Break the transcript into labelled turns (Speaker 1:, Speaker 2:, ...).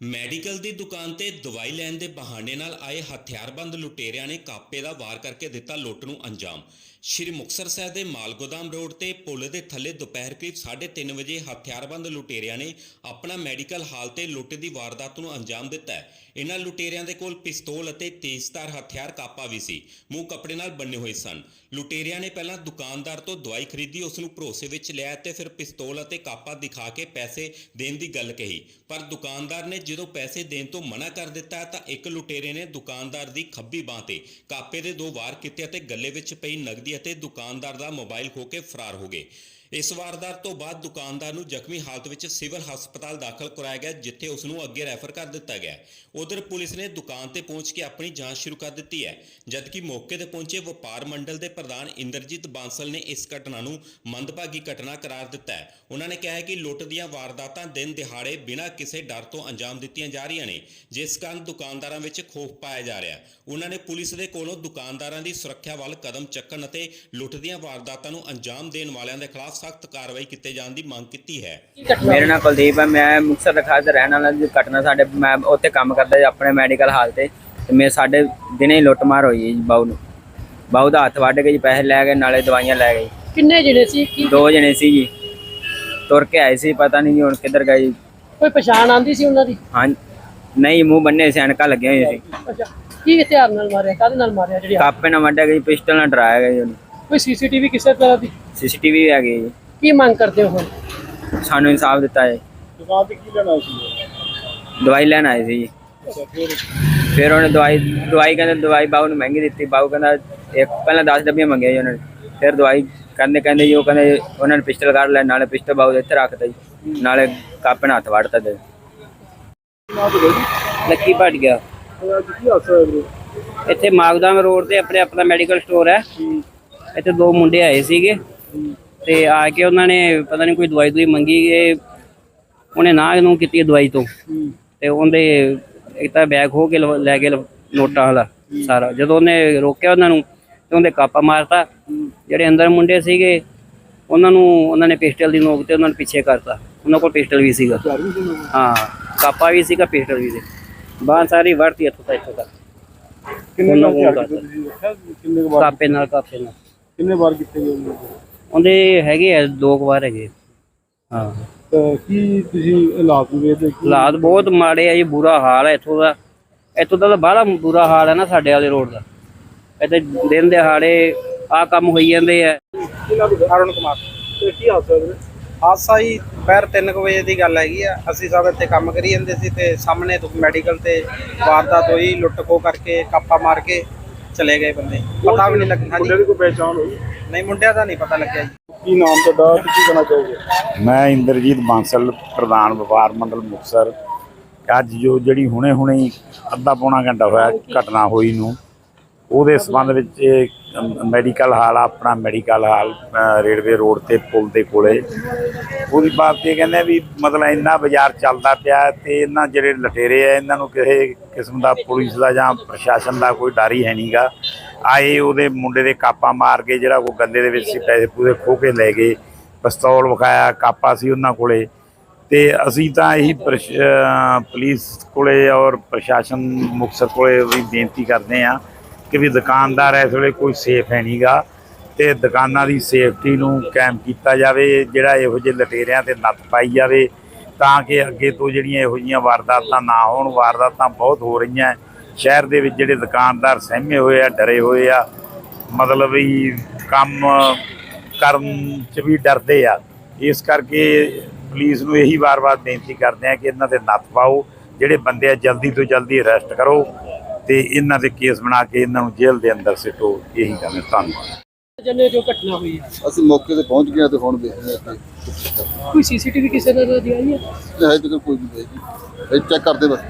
Speaker 1: Medical ਦੀ ਦੁਕਾਨ ਤੇ ਦਵਾਈ ਲੈਣ ਦੇ ਬਹਾਨੇ ਨਾਲ ਆਏ ਹਥਿਆਰਬੰਦ ਲੁਟੇਰਿਆਂ ਨੇ ਕਾਪੇ ਦਾ ਵਾਰ ਕਰਕੇ ਦਿੱਤਾ ਲੁੱਟ ਨੂੰ ਅੰਜਾਮ। ਸ਼੍ਰੀ ਮੁਕਤਸਰ ਸਾਹਿਬ ਦੇ ਮਾਲਗੋਦਾਮ ਰੋਡ ਤੇ ਪੁਲ ਦੇ ਥੱਲੇ ਦੁਪਹਿਰ ਕਰੀਬ 3:30 ਵਜੇ ਹਥਿਆਰਬੰਦ ਲੁਟੇਰਿਆਂ ਨੇ ਆਪਣਾ ਮੈਡੀਕਲ ਹਾਲ ਤੇ ਲੁੱਟ ਦੀ ਵਾਰਦਾਤ ਨੂੰ ਅੰਜਾਮ ਦਿੱਤਾ ਇਹਨਾਂ ਲੁਟੇਰਿਆਂ ਦੇ ਕੋਲ ਪਿਸਤੌਲ ਅਤੇ ਤੇਜ਼ਧਾਰ ਹਥਿਆਰ ਕਾਪਾ ਵੀ ਸੀ। ਮੂੰਹ ਕੱਪੜੇ ਨਾਲ ਬੰਨੇ ਹੋਏ ਸਨ। ਲੁਟੇਰਿਆਂ ਨੇ ਪਹਿਲਾਂ ਦੁਕਾਨਦਾਰ ਤੋਂ ਦਵਾਈ ਖਰੀਦੀ, ਉਸ ਨੂੰ ਭਰੋਸੇ ਵਿੱਚ ਲਿਆ ਤੇ ਫਿਰ ਪਿਸਤੌਲ ਅਤੇ ਕਾਪਾ ਦਿਖਾ ਕੇ ਪੈਸੇ ਦੇਣ ਦੀ ਗੱਲ ਕਹੀ। ਪਰ ਦੁਕਾਨਦਾਰ ਨੇ ਜਦੋਂ ਪੈਸੇ ਦੇਣ ਤੋਂ ਮਨਾ ਕਰ ਦਿੱਤਾ, ਤਾਂ ਇੱਕ ਲੁਟੇਰੇ ਨੇ ਦੁਕਾਨਦਾਰ ਦੀ ਖੱਬੀ ਬਾਹ ਤੇ ਕਾਪੇ ਦੇ ਦੋ ਵਾਰ ਕੀਤੇ ਅਤੇ ਗੱਲੇ ਵਿੱਚ ਪਈ ਨਗਦੀ ਅਤੇ ਦੁਕਾਨਦਾਰ ਦਾ ਮੋਬਾਈਲ ਖੋ ਕੇ ਫਰਾਰ ਹੋ ਗਏ। ਇਸ ਵਾਰਦਾਤ ਤੋਂ ਬਾਅਦ ਦੁਕਾਨਦਾਰ ਨੂੰ ਜ਼ਖਮੀ ਹਾਲਤ ਵਿੱਚ ਸਿਵਲ ਹਸਪਤਾਲ ਦਾਖਲ ਕਰਾਇਆ ਗਿਆ, ਜਿੱਥੇ ਉਸ ਨੂੰ ਅੱਗੇ ਰੈਫਰ ਕਰ ਦਿੱਤਾ ਗਿਆ। ਉਧਰ ਪੁਲਿਸ ਨੇ ਦੁਕਾਨ ਤੇ ਪਹੁੰਚ ਕੇ ਆਪਣੀ ਜਾਂਚ ਸ਼ੁਰੂ ਕਰ ਦਿੱਤੀ ਹੈ, ਜਦਕਿ ਮੌਕੇ ਤੇ ਪਹੁੰਚੇ ਵਪਾਰ ਮੰਡਲ ਦੇ ਪ੍ਰਧਾਨ ਇੰਦਰਜੀਤ ਬਾਂਸਲ ਨੇ ਇਸ ਘਟਨਾ ਨੂੰ ਮੰਦਭਾਗੀ ਘਟਨਾ ਕਰਾਰ ਦਿੱਤਾ ਹੈ। ਉਹਨਾਂ ਨੇ ਕਿਹਾ ਹੈ ਕਿ ਲੁੱਟ ਦੀਆਂ ਵਾਰਦਾਤਾਂ ਦਿਨ ਦਿਹਾੜੇ ਬਿਨਾਂ ਕਿਸੇ ਡਰ ਤੋਂ ਅੰਜਾਮ ਦਿੱਤੀਆਂ ਜਾ ਰਹੀਆਂ ਨੇ, ਜਿਸ ਕਾਰਨ ਦੁਕਾਨਦਾਰਾਂ ਵਿੱਚ ਖੋਫ ਪਾਇਆ ਜਾ ਰਿਹਾ ਉਹਨਾਂ ਨੇ ਪੁਲਿਸ ਦੇ ਕੋਲੋਂ ਦੁਕਾਨਦਾਰਾਂ ਦੀ ਸੁਰੱਖਿਆ ਵੱਲ ਕਦਮ ਚੱਕਣ ਅਤੇ ਲੁੱਟ ਦੀਆਂ ਵਾਰਦਾਤਾਂ ਨੂੰ ਅੰਜਾਮ ਦੇਣ ਵਾਲਿਆਂ ਦੇ ਖਿਲਾਫ ਸਖਤ ਕਾਰਵਾਈ ਕੀਤੇ ਜਾਣ ਦੀ ਮੰਗ ਕੀਤੀ ਹੈ।
Speaker 2: ਮੇਰਾ ਨਾਮ ਕੁਲਦੀਪ ਹੈ ਮੈਂ ਮੁਕਤਸਰ ਦਾ ਖਾਸ ਰਹਿਣ ਵਾਲਾ ਜੀ ਘਟਨਾ ਸਾਡੇ ਮੈਂ ਉੱਥੇ ਕੰਮ ਕਰਦਾ ਜੀ ਆਪਣੇ ਮੈਡੀਕਲ ਹਾਲ ਤੇ। ਤੇ ਮੇਰੇ ਸਾਡੇ ਦਿਨੇ ਹੀ ਲੁੱਟਮਾਰ ਹੋਈ ਹੈ ਜੀ ਬਾਊ ਨੂੰ। ਬਾਊ ਦਾ ਹੱਥ ਵੱਢ ਕੇ ਜੀ ਪੈਸੇ ਲੈ ਗਏ ਨਾਲੇ ਦਵਾਈਆਂ ਲੈ ਗਏ।
Speaker 3: ਕਿੰਨੇ ਜਿਹੜੇ ਸੀ? ਕੀ
Speaker 2: ਦੋ ਜਣੇ ਸੀ ਜੀ। ਤੁਰ ਕੇ ਆਏ ਸੀ ਪਤਾ ਨਹੀਂ ਜੀ ਹੁਣ ਕਿੱਧਰ ਗਏ ਜੀ।
Speaker 3: ਕੋਈ ਪਛਾਣ ਆਂਦੀ ਸੀ ਉਹਨਾਂ ਦੀ?
Speaker 2: ਹਾਂ ਨਹੀਂ ਮੂੰਹ ਬੰਨੇ ਸੀ ਐਨਕਾਂ ਲੱਗੀਆਂ ਹੋਈਆਂ ਸੀ।
Speaker 3: ਅੱਛਾ ਕੀ ਹਥਿਆਰ ਨਾਲ ਮਾਰਿਆ ਕਾਹਦੇ ਨਾਲ ਮਾਰਿਆ ਜਿਹੜੀ
Speaker 2: ਕਾਪੇ ਨਾਲ ਵੱਢਿਆ ਗਈ ਪਿਸਟਲ ਨਾਲ ਡਰਾਇਆ ਗਿਆ ਜੀ ਉਹਨੂੰ।
Speaker 3: ਕੋਈ ਸੀਸੀਟੀਵੀ ਕਿਸੇ ਤਰ੍ਹਾਂ ਦੀ?
Speaker 2: ਸੀਸੀਟੀਵੀ ਆ ਗਈ ਜੀ।
Speaker 3: ਕੀ ਮੰਗ ਕਰਦੇ ਹੋ ਹੁਣ?
Speaker 2: ਸਾਨੂੰ ਇਨਸਾਫ ਦਿੱਤਾ ਹੈ
Speaker 4: ਦੁਕਾਨ ਤੇ ਕੀ ਲੈਣਾ ਸੀ?
Speaker 2: ਦਵਾਈ ਲੈਣ ਆਏ ਸੀ ਜੀ।
Speaker 4: ਫਿਰ?
Speaker 2: ਉਹਨੇ ਦਵਾਈ ਦਵਾਈ ਕਹਿੰਦੇ ਦਵਾਈ ਬਾਊ ਨੂੰ ਮਹਿੰਗੀ ਦਿੱਤੀ। ਬਾਊ ਕਹਿੰਦਾ ਇੱਕ ਪਹਿਲਾਂ 10 ਡੱਬੀਆਂ ਮੰਗੀਆਂ ਜੀ ਉਹਨਾਂ। ਨੇ ਫਿਰ ਦਵਾਈ ਕਹਿੰਦੇ ਕਹਿੰਦੇ ਜੀ ਉਹ ਕਹਿੰਦੇ ਉਹਨਾਂ ਨੇ ਪਿਸਟਲ ਕੱਢ ਲਿਆ ਨਾਲੇ ਪਿਸਟਲ ਬਾਊ ਦੇ ਇੱਥੇ ਰੱਖਤਾ ਜੀ। ਨਾਲੇ ਕਾਪੇ ਨਾਲ ਹੱਥ ਵੜਤਾ ਦੇ
Speaker 4: ਨਾ
Speaker 2: ਲੱਕੀ ਭੱਜ ਗਿਆ
Speaker 4: ਅੱਜ ਕੀ ਹਾਸਾ ਹੈ ਵੀਰੇ?
Speaker 2: ਇੱਥੇ ਮਾਗਦਾਮ ਰੋਡ ਤੇ ਆਪਣੇ ਆਪਣਾ ਮੈਡੀਕਲ ਸਟੋਰ ਹੈ। ਇੱਥੇ ਦੋ ਮੁੰਡੇ ਆਏ ਸੀਗੇ ਤੇ ਆ ਕੇ ਉਹਨਾਂ ਨੇ ਪਤਾ ਨਹੀਂ ਕੋਈ ਦਵਾਈ ਦੂਈ ਮੰਗੀ ਇਹ ਉਹਨੇ ਨਾ ਨੂੰ ਕੀਤੀ ਦਵਾਈ ਤੋਂ। ਤੇ ਉਹਦੇ ਇੱਕ ਤਾਂ ਬੈਗ ਹੋ ਕੇ ਲੈ ਕੇ ਨੋਟਾਂ ਵਾਲਾ ਸਾਰਾ। ਜਦੋਂ ਉਹਨੇ ਰੋਕਿਆ ਉਹਨਾਂ ਨੂੰ ਤੇ ਉਹਦੇ ਕਾਪਾ ਮਾਰਤਾ। ਜਿਹੜੇ ਅੰਦਰ ਮੁੰਡੇ ਸੀਗੇ ਉਹਨਾਂ ਨੂੰ ਉਹਨਾਂ ਨੇ ਪਿਸਟਲ ਦੀ ਨੋਕ ਤੇ ਉਹਨਾਂ ਨੂੰ ਪਿੱਛੇ ਕਰਤਾ। ਉਹਨਾਂ ਕੋਲ ਪਿਸਟਲ ਵੀ ਸੀਗਾ। ਹਾਂ ਕਾਪਾ ਵੀ ਸੀਗਾ ਪਿਸਟਲ ਵੀ ਸੀ। ਬਾਂਹ ਸਾਰੀ ਵੜਤੀ ਇੱਥੋਂ ਤੱਕ ਇੱਥੋਂ ਤੱਕ।
Speaker 4: ਕਿੰਨੇ
Speaker 2: ਕਾਪੇ ਨਾਲ ਕਾਪੇ ਨਾਲ।
Speaker 4: ਕਿੰਨੇ ਵਾਰ ਕੀਤੇ ਗਏ ਉਹਨੇ?
Speaker 2: ਉਹਦੇ ਹੈਗੇ ਆ ਦੋ ਕੁ ਵਾਰ ਹੈਗੇ। ਹਾਂ।
Speaker 4: ਤਾਂ ਕੀ ਤੁਸੀਂ ਹਾਲਾਤ ਨੂੰ ਵੇਖਦੇ ਕੀ
Speaker 2: ਹਾਲਾਤ ਬਹੁਤ ਮਾੜੇ ਆ ਜੀ ਬੁਰਾ ਹਾਲ ਹੈ ਇੱਥੋਂ ਦਾ। ਇੱਥੋਂ ਦਾ ਤਾਂ ਬੜਾ ਬੁਰਾ ਹਾਲ ਹੈ ਨਾ ਸਾਡੇ ਵਾਲੇ ਰੋਡ ਦਾ। ਇੱਥੇ ਦਿਨ ਦਿਹਾੜੇ ਆ ਕੰਮ ਹੋਈ ਜਾਂਦੇ ਆ।
Speaker 5: ਅਰੁਣ ਕੁਮਾਰ।
Speaker 4: ਤੇ ਕੀ ਹਾਸਾ ਹੈ ਵੀਰੇ
Speaker 5: ਹਾਦਸਾ ਹੀ ਦੁਪਹਿਰ 3 ਵਜੇ ਦੀ ਗੱਲ ਹੈਗੀ ਆ। ਅਸੀਂ ਸਭ ਇੱਥੇ ਕੰਮ ਕਰੀ ਜਾਂਦੇ ਸੀ ਤੇ ਸਾਹਮਣੇ ਤੋਂ ਮੈਡੀਕਲ ਤੇ ਵਾਰਦਾਤ ਹੋਈ ਲੁੱਟ ਖੋ ਕਰਕੇ ਕਾਪਾ ਮਾਰ ਕੇ ਚਲੇ ਗਏ ਬੰਦੇ। ਪਤਾ ਵੀ ਨਹੀਂ ਲੱਗਿਆ
Speaker 4: ਮੁੰਡੇ
Speaker 5: ਹਾਂਜੀ
Speaker 4: ਦੀ ਕੋਈ ਪਹਿਚਾਣ ਹੋਈ?
Speaker 5: ਨਹੀਂ ਮੁੰਡਿਆਂ ਦਾ ਨਹੀਂ ਪਤਾ ਲੱਗਿਆ ਜੀ।
Speaker 4: ਕੀ ਨਾਮ ਤੁਹਾਡਾ ਤੇ ਕੀ ਕਹਿਣਾ ਚਾਹੋਗੇ?
Speaker 6: ਮੈਂ ਇੰਦਰਜੀਤ ਬਾਂਸਲ ਪ੍ਰਧਾਨ ਵਪਾਰ ਮੰਡਲ ਮੁਕਤਸਰ। ਅੱਜ ਜੋ ਜਿਹੜੀ ਹੁਣੇ-ਹੁਣੇ ਹੀ ਅੱਧਾ ਪੌਣਾ ਘੰਟਾ ਹੋਇਆ ਘਟਨਾ ਹੋਈ ਨੂੰ। ਉਹਦੇ ਸੰਬੰਧ ਵਿੱਚ ਮੈਡੀਕਲ ਹਾਲ ਆ, ਆਪਣਾ ਮੈਡੀਕਲ ਹਾਲ ਰੇਲਵੇ ਰੋਡ ਤੇ ਪੁਲ ਦੇ ਕੋਲੇ। ਉਹਦੀ ਬਾਤ 'ਤੇ ਕਹਿੰਦੇ ਵੀ ਮਤਲਬ ਇੰਨਾ ਬਾਜ਼ਾਰ ਚੱਲਦਾ ਪਿਆ ਤੇ ਇਹਨਾਂ ਜਿਹੜੇ ਲਟੇਰੇ ਆ ਇਹਨਾਂ ਨੂੰ ਕਿਸੇ ਕਿਸਮ ਦਾ ਪੁਲਿਸ ਦਾ ਜਾਂ ਪ੍ਰਸ਼ਾਸਨ ਦਾ ਕੋਈ ਡਰ ਹੀ ਹੈ ਨਹੀਂਗਾ ਆਏ ਉਹਦੇ ਮੁੰਡੇ ਦੇ ਕਾਪਾ ਮਾਰ ਕੇ ਜਿਹੜਾ ਉਹ ਗੰਦੇ ਦੇ ਵਿੱਚ ਸੀ ਪੈਸੇ ਪੂਰੇ ਖੋਹ ਕੇ ਲੈ ਗਏ ਪਿਸਤੌਲ ਵਿਖਾਇਆ ਕਾਪਾ ਸੀ ਉਹਨਾਂ ਕੋਲੇ। ਤੇ ਅਸੀਂ ਤਾਂ ਇਹੀ ਪ੍ਰਸ਼- ਪੁਲਿਸ ਕੋਲੇ ਔਰ ਪ੍ਰਸ਼ਾਸਨ ਮੁਕਤਸਰ ਕੋਲੇ ਵੀ ਬੇਨਤੀ ਕਰਦੇ ਆ ਕਿ ਵੀ ਦੁਕਾਨਦਾਰ ਇਸ ਵੇਲੇ ਕੋਈ ਸੇਫ ਹੈ ਨਹੀਂਗਾ ਤੇ ਦੁਕਾਨਾਂ ਦੀ ਸੇਫਟੀ ਨੂੰ ਕਾਇਮ ਕੀਤਾ ਜਾਵੇ, ਜਿਹੜਾ ਇਹੋ ਜਿਹੇ ਲਟੇਰਿਆਂ ਤੇ ਨੱਥ ਪਾਈ ਜਾਵੇ ਤਾਂ ਕਿ ਅੱਗੇ ਤੋਂ ਜਿਹੜੀਆਂ ਇਹੋ ਜਿਹੀਆਂ ਵਾਰਦਾਤਾਂ ਨਾ ਹੋਣ, ਵਾਰਦਾਤਾਂ ਬਹੁਤ ਹੋ ਰਹੀਆਂ। ਸ਼ਹਿਰ ਦੇ ਵਿੱਚ ਜਿਹੜੇ ਦੁਕਾਨਦਾਰ ਸਹਿਮੇ ਹੋਏ ਆ, ਡਰੇ ਹੋਏ ਆ, ਮਤਲਬ ਵੀ ਕੰਮ ਕਰਨ ਚ ਵੀ ਡਰਦੇ ਆ। ਇਸ ਕਰਕੇ ਪੁਲਿਸ ਨੂੰ ਇਹੀ ਵਾਰ-ਵਾਰ ਬੇਨਤੀ ਕਰਦੇ ਆ ਕਿ ਇਹਨਾਂ ਤੇ ਨੱਥ ਪਾਓ, ਜਿਹੜੇ ਬੰਦੇ ਆ, ਜਲਦੀ ਤੋਂ ਜਲਦੀ ਅਰੈਸਟ ਕਰੋ। ਤੇ ਇਹਨਾਂ ਦੇ ਕੇਸ ਬਣਾ ਕੇ ਇਹਨਾਂ ਨੂੰ ਜੇਲ੍ਹ ਦੇ ਅੰਦਰ ਸਿੱਟੋ ਇਹੀ ਗੱਲ ਹੈ ਧੰਨਵਾਦ।
Speaker 3: ਜਨੇ ਜੋ ਘਟਨਾ ਹੋਈ ਹੈ।
Speaker 7: ਅਸੀਂ ਮੌਕੇ ਤੇ ਪਹੁੰਚ ਗਏ ਤੇ ਹੁਣ ਦੇਖ ਰਹੇ ਹਾਂ
Speaker 3: ਕੋਈ ਸੀਸੀਟੀਵੀ ਕਿਸੇ ਦੀ ਆਈ ਹੈ?
Speaker 7: ਹਜੇ ਤੱਕ ਕੋਈ ਨਹੀਂ ਹੈ ਜੀ ਇਹ ਚੈੱਕ ਕਰਦੇ ਬਸ।